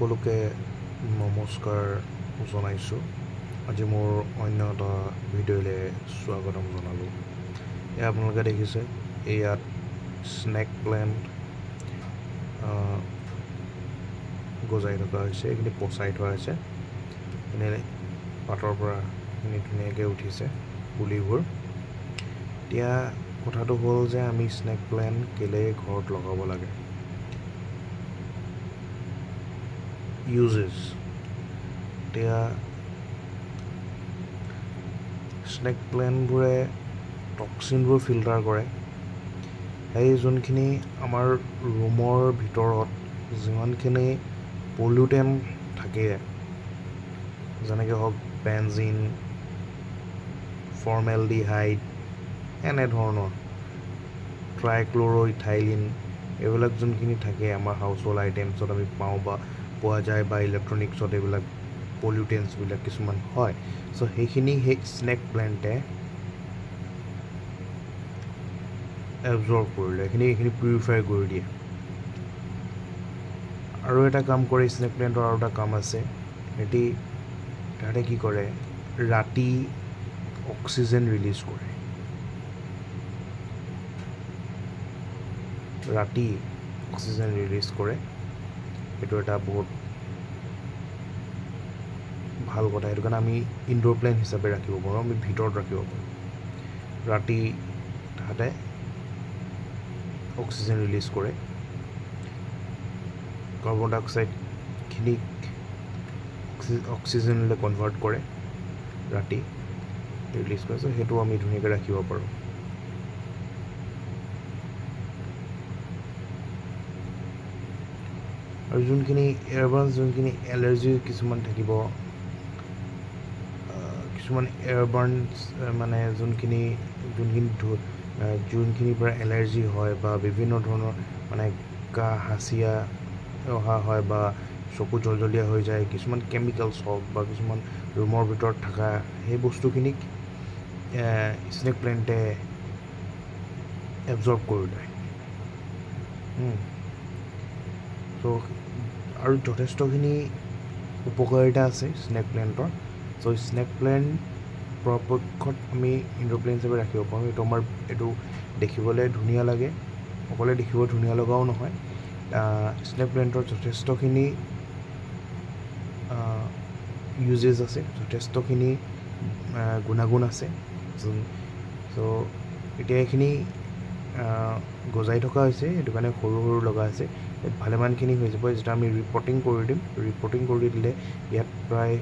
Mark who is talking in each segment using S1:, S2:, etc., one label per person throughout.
S1: সকলোকে নমস্কাৰ জনাইছোঁ। আজি মোৰ অন্য এটা ভিডিঅ'লৈ স্বাগতম জনালোঁ। এয়া আপোনালোকে দেখিছে ইয়াত স্নেক প্লেণ্ট গজাই থকা হৈছে, এইখিনি পচাই থোৱা হৈছে। এনে পাতৰ পৰা এইখিনি ধুনীয়াকৈ উঠিছে পুলিবোৰ। এতিয়া কথাটো হ'ল যে আমি স্নেক প্লেণ্ট কেলৈ ঘৰত লগাব লাগে? ইউজেছ এতিয়া স্নেক প্লেণ্টবোৰে টক্সিনবোৰ ফিল্টাৰ কৰে। সেই যোনখিনি আমাৰ ৰুমৰ ভিতৰত যিমানখিনি পলিউটেণ্ট থাকে, যেনেকৈ হওক বেনজিন ফৰ্মেলডিহাইড এনেধৰণৰ ট্ৰাইক্ল'ৰইথাইলিন এইবিলাক যোনখিনি থাকে আমাৰ হাউচ আইটেমছত আমি পাওঁ বা পোৱা যায় বা ইলেক্ট্ৰনিক্সত এইবিলাক পলিউটেণ্টছবিলাক কিছুমান হয়। চ' সেইখিনি সেই স্নেক প্লেণ্টে এবজৰ্ভ কৰি লয় এইখিনি এইখিনি পিউৰিফাই কৰি দিয়ে। আৰু এটা কাম কৰে স্নেক প্লেণ্টৰ আৰু এটা কাম আছে। সিহঁতি তাহাঁতে কি কৰে, ৰাতি অক্সিজেন ৰিলিজ কৰে। ৰাতি অক্সিজেন ৰিলিজ কৰে। এইটো এটা বহুত ভালো কথা, সেইটো কাৰণে আমি ইনড'ৰ প্লেন হিচাপে ৰাখিব পাৰোঁ, আমি ভিতৰত ৰাখিব পাৰোঁ। ৰাতি তাহাঁতে অক্সিজেন ৰিলিজ কৰে। কাৰ্বন ডাই অক্সাইডখিনিক অক্সিজেনলৈ কনভাৰ্ট কৰে ৰাতি ৰিলিজ কৰে। চ' সেইটো আমি ধুনীয়াকৈ ৰাখিব পাৰোঁ। আৰু যোনখিনি এয়াৰবাৰ্ণ যোনখিনি এলাৰ্জি কিছুমান থাকিব কিছুমান এয়াৰবাৰ্ণ মানে যোনখিনি যোনখিনি যোনখিনিৰ পৰা এলাৰ্জি হয় বা বিভিন্ন ধৰণৰ মানে কাহ হাঁচিয়া অহা হয় বা চকু জলজলীয়া হৈ যায়, কিছুমান কেমিকেলছ হওক বা কিছুমান ৰুমৰ ভিতৰত থকা, সেই বস্তুখিনিক স্নেক প্লেণ্টে এবজৰ্ভ কৰি লয়। চ' আৰু যথেষ্টখিনি উপকাৰিতা আছে স্নেক প্লেণ্টৰ। চ' স্নেক প্লেণ্ট পৰাপক্ষত আমি ইনড'ৰ প্লেণ্ট হিচাপে ৰাখিব পাৰোঁ। এইটো আমাৰ, এইটো দেখিবলৈ ধুনীয়া লাগে। অকলে দেখিব ধুনীয়া লগাও নহয়। স্নেক প্লেণ্টৰ যথেষ্টখিনি ইউজেছ আছে। যথেষ্টখিনি গুণাগুণ আছে। চ' এতিয়া এইখিনি গজাই থকা হৈছে সেইটো কাৰণে সৰু সৰু লগা আছে ভালেমানখিনি হৈ যাব যেতিয়া আমি ৰিপৰ্টিং কৰি দিম। ৰিপৰ্টিং কৰি দিলে ইয়াত প্ৰায়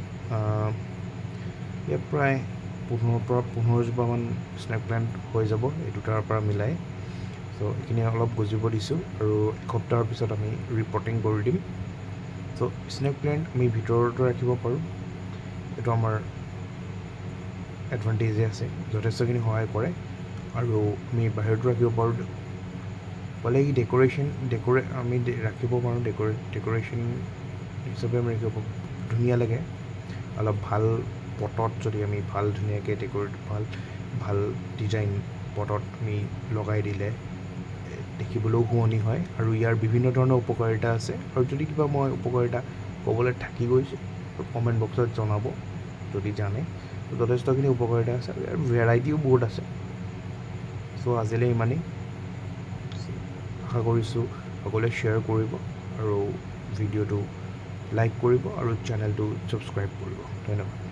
S1: ইয়াত প্ৰায় পোন্ধৰৰ পৰা পোন্ধৰজোপামান স্নেক প্লেণ্ট হৈ যাব এই দুটাৰ পৰা মিলাই। চ' এইখিনি অলপ গজিব দিছোঁ আৰু এসপ্তাহৰ পিছত আমি ৰিপৰ্টিং কৰি দিম। চ' স্নেক প্লেণ্ট আমি ভিতৰতো ৰাখিব পাৰোঁ। এইটো আমাৰ এডভান্টেজে আছে যথেষ্টখিনি সহায় কৰে। আৰু আমি বাহিৰতো ৰাখিব পাৰোঁ। ক'লে কি ডেক'ৰেশ্যন ডেক'ৰে আমি ৰাখিব পাৰোঁ ডেক'ৰে ডেক'ৰেশ্যন হিচাপে আমি ৰাখিব পাৰোঁ। ধুনীয়া লাগে। অলপ ভালো পটত যদি আমি ভালো ধুনীয়াকৈ ডেক'ৰেট ভালো ভালো ডিজাইন পটত আমি লগাই দিলে দেখিবলৈও শুৱনি হয়। আৰু ইয়াৰ বিভিন্ন ধৰণৰ উপকাৰিতা আছে। আৰু যদি কিবা মই উপকাৰিতা ক'বলৈ থাকি গৈছে কমেণ্ট বক্সত জনাব, যদি জানে। যথেষ্টখিনি উপকাৰিতা আছে আৰু ইয়াৰ ভেৰাইটিও বহুত আছে। চ' আজিলৈ ইমানেই। আশা কৰিছোঁ সকলোৱে শ্বেয়াৰ কৰিব আৰু ভিডিঅ'টো লাইক কৰিব আৰু চেনেলটো ছাবস্ক্ৰাইব কৰিব। ধন্যবাদ।